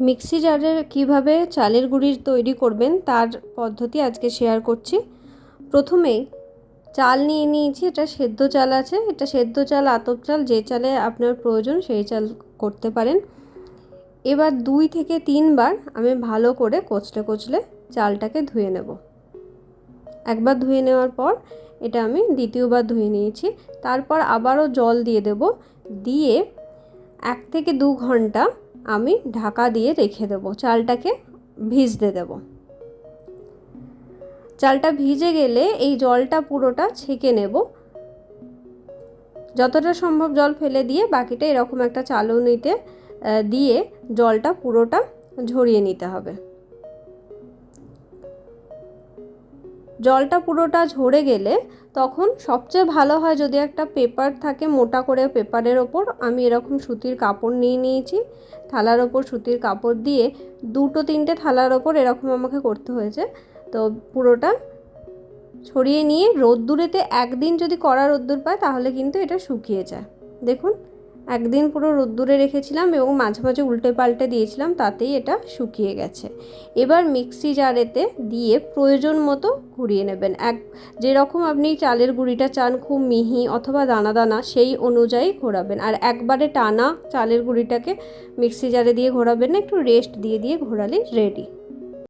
Mixie জারের কীভাবে চালের গুঁড়ির তৈরি করবেন তার পদ্ধতি আজকে শেয়ার করছি। প্রথমেই চাল নিয়ে নিয়েছি, এটা সেদ্ধ চাল আছে, এটা সেদ্ধ চাল, আতপ চাল, যে চালে আপনার প্রয়োজন সেই চাল করতে পারেন। এবার দুই থেকে তিনবার আমি ভালো করে কচলে কচলে চালটাকে ধুয়ে নেব। একবার ধুয়ে নেওয়ার পর এটা আমি দ্বিতীয়বার ধুয়ে নিয়েছি, তারপর আবারও জল দিয়ে দেব, দিয়ে এক থেকে দু ঘণ্টা আমি ঢাকা দিয়ে রেখে দেবো, চালটাকে ভিজতে দেব। চালটা ভিজে গেলে এই জলটা পুরোটা ছেঁকে নেব। যতটা সম্ভব জল ফেলে দিয়ে বাকিটা এরকম একটা চালনিতে দিয়ে জলটা পুরোটা ঝরিয়ে নিতে হবে। জলটা পুরোটা ঝরে গেলে তখন সবচেয়ে ভালো হয় যদি একটা পেপার থাকে মোটা করে পেপারের ওপর, আমি এরকম সুতির কাপড় নিয়ে নিয়েছি। থালার ওপর সুতির কাপড় দিয়ে দুটো তিনটে থালার ওপর এরকম আমাকে করতে হয়েছে। তো পুরোটা ছড়িয়ে নিয়ে রোদ্দুরেতে একদিন যদি কড়া রোদ্দুর পায় তাহলে কিন্তু এটা শুকিয়ে যায়। দেখুন। একদিন পুরো রোদ্দুরে রেখেছিলাম এবং মাঝে মাঝে উল্টে পাল্টে দিয়েছিলাম, তাতেই এটা শুকিয়ে গেছে। এবার মিক্সি জারেতে দিয়ে প্রয়োজন মতো ঘুরিয়ে নেবেন। এক, যেরকম আপনি চালের গুঁড়িটা চান খুব মিহি অথবা দানা দানা সেই অনুযায়ী ঘোরাবেন। আর একবারে টানা চালের গুঁড়িটাকে মিক্সি জারে দিয়ে ঘোরাবেন না, একটু রেস্ট দিয়ে দিয়ে ঘোরালেই রেডি।